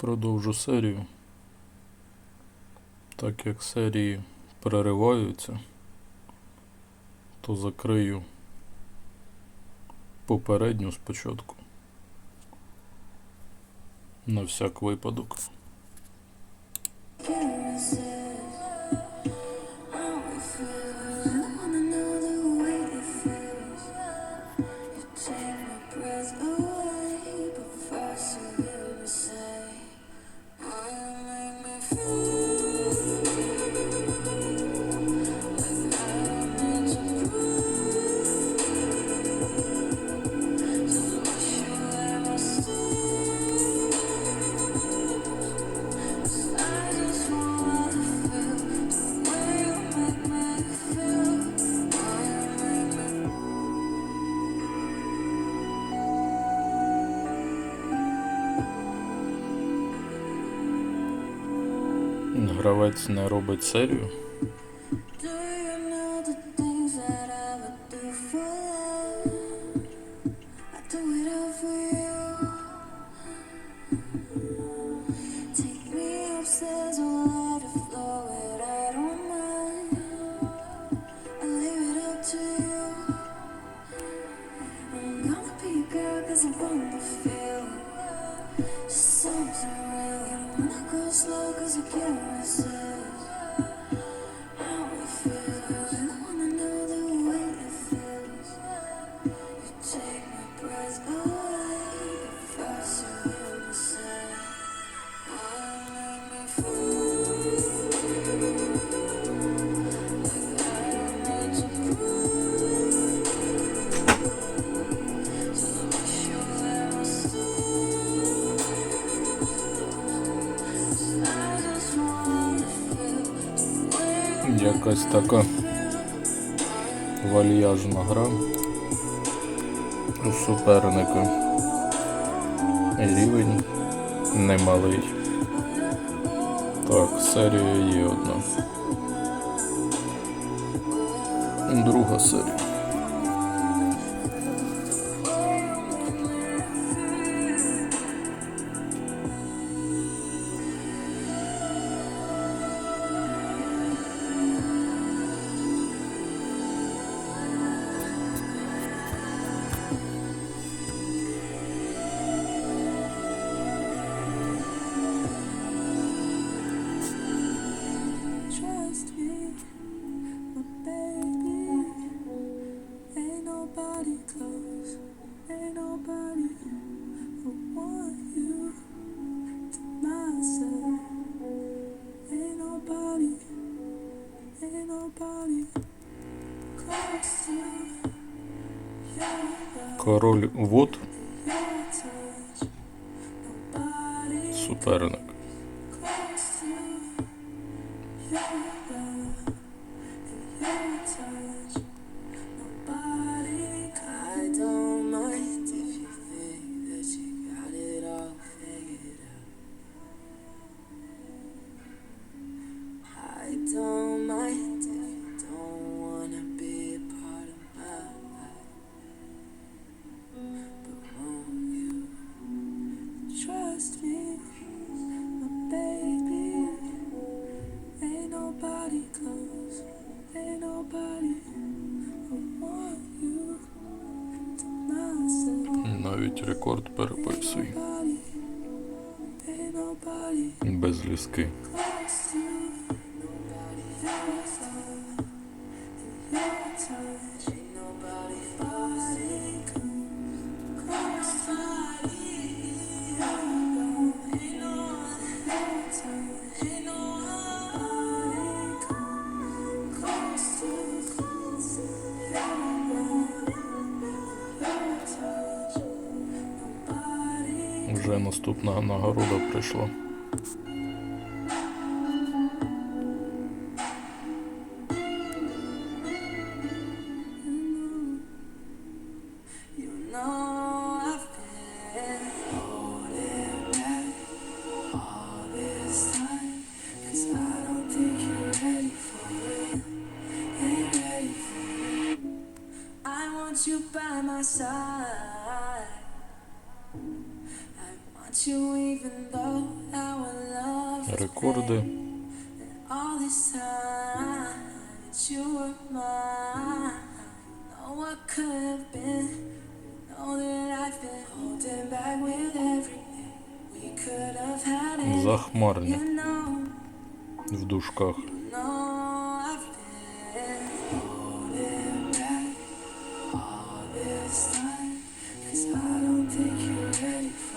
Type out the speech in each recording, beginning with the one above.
Продовжу серію, так як серії перериваються, то закрию попередню спочатку на всяк випадок. гравець не робить серію. Cause I wanna feel something cause you can't якась така вальяжна гра у суперника. Рівень немалий. Так, серія є одна. Друга серія. пароль ввод суперник. Навіть рекорд переписуй. Без ліски. наступна нагорода прийшла. you by my side рекорды. Захмарник в душках. Cause I don't think you're ready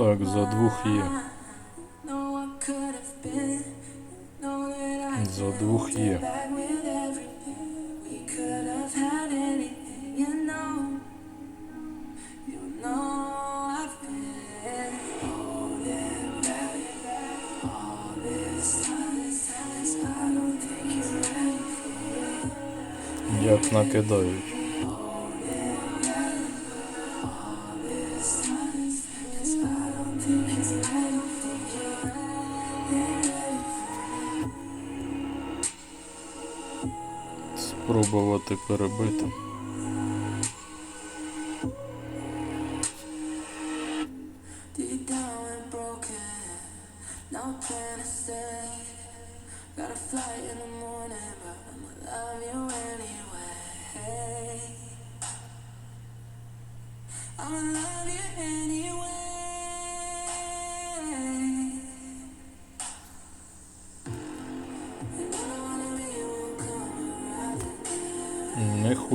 Так, за двух Е. За двох є. Як накидають. спробувати перебити.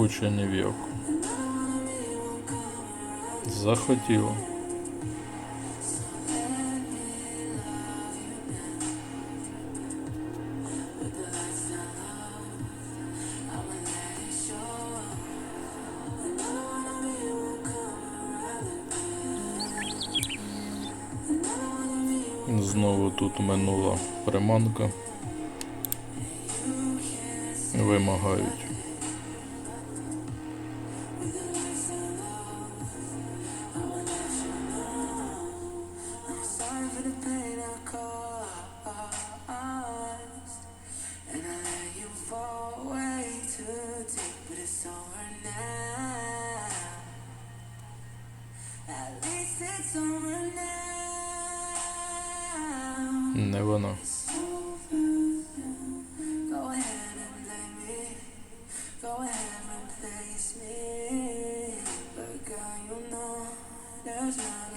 Пекуча нев'яку. Захотіло. Знову тут минула приманка. Вимагають. Не воно.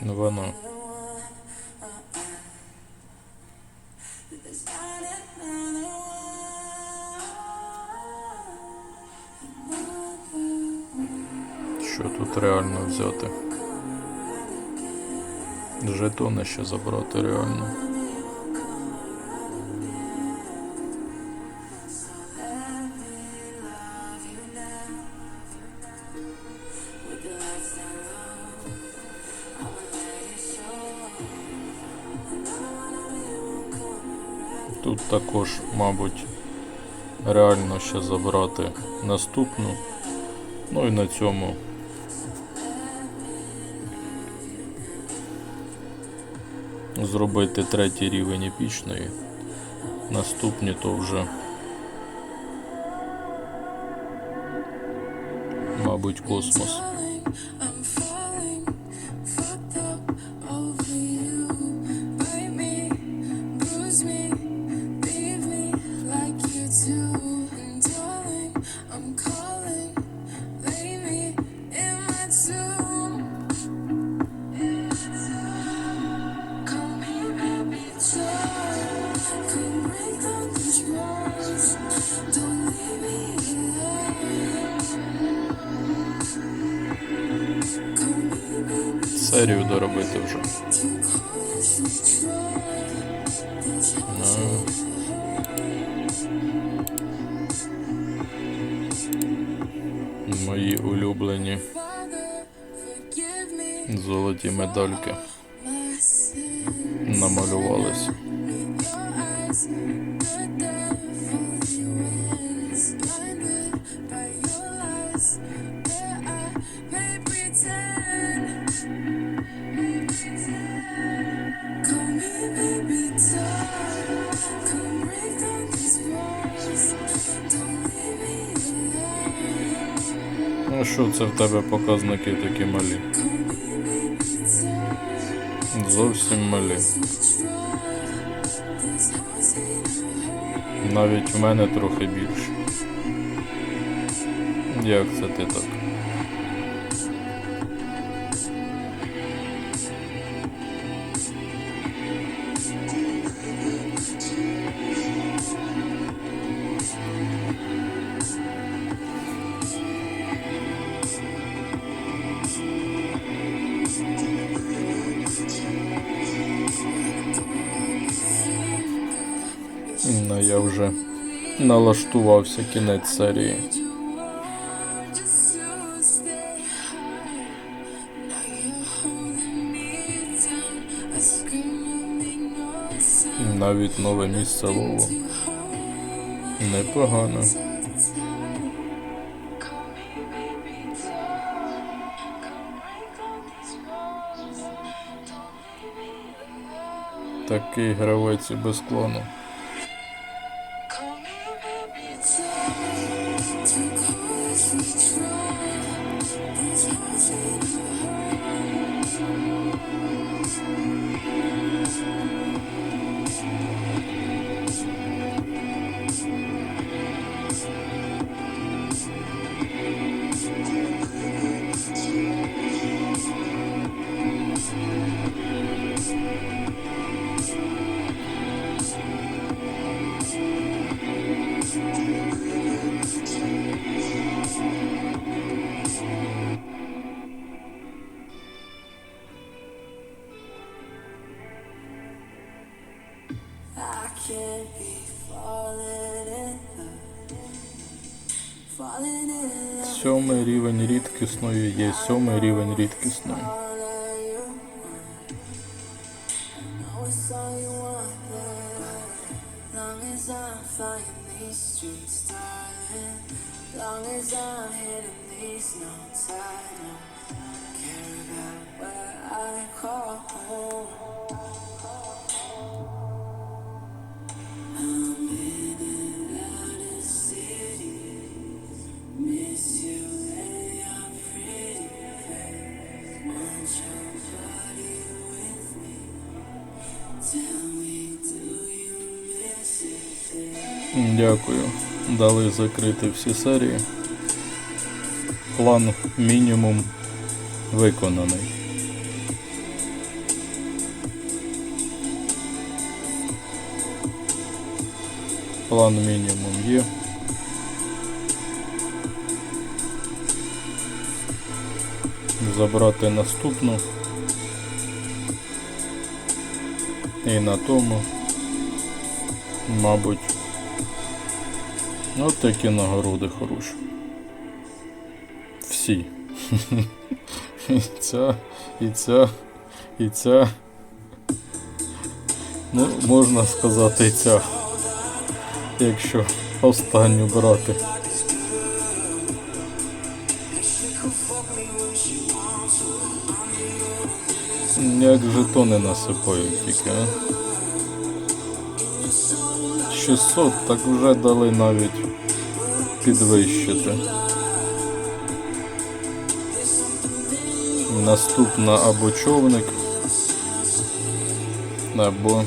Не воно. Що тут реально взяти? Жетони ще забрати реально. також, мабуть, реально ще забрати наступну. Ну і на цьому зробити третій рівень епічної. Наступні то вже, мабуть, космос. серію доробити вже. Ну. Мої улюблені золоті медальки намалювалися. Ну що це в тебе показники такі малі? Зовсім малі. Навіть в мене трохи більше. Як це ти так? Вже налаштувався кінець серії. Навіть нове місце лову. Непогано. Такий гравець і без клону. Сьомий рівень рідкісної є сьомий рівень рідкісної. Дякую. Дали закрити всі серії. План мінімум виконаний. План мінімум є. Забрати наступну. І на тому, мабуть, От такі нагороди хороші. Всі. І ця, і ця, і ця. Ну, можна сказати, і ця. Якщо останню брати. Як жетони насипають тільки, а? 600 так вже дали навіть підвищити. Наступна або човник, або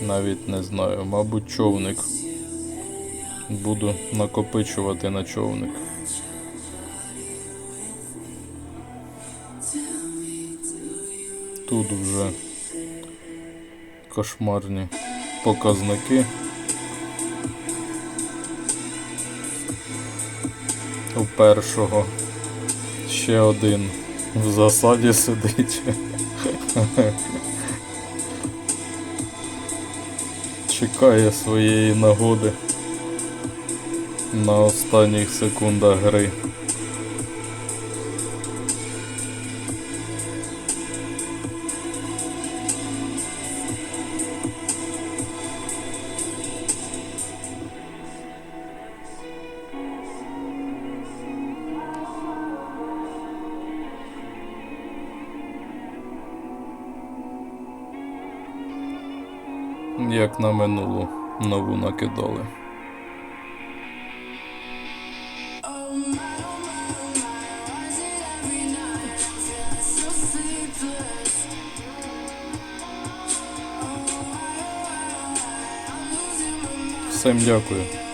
навіть не знаю, мабуть, човник. Буду накопичувати на човник. Тут вже кошмарні показники. У першого ще один в засаді сидить. Чекає своєї нагоди на останніх секундах гри. як на минулу нову накидали. Всім дякую.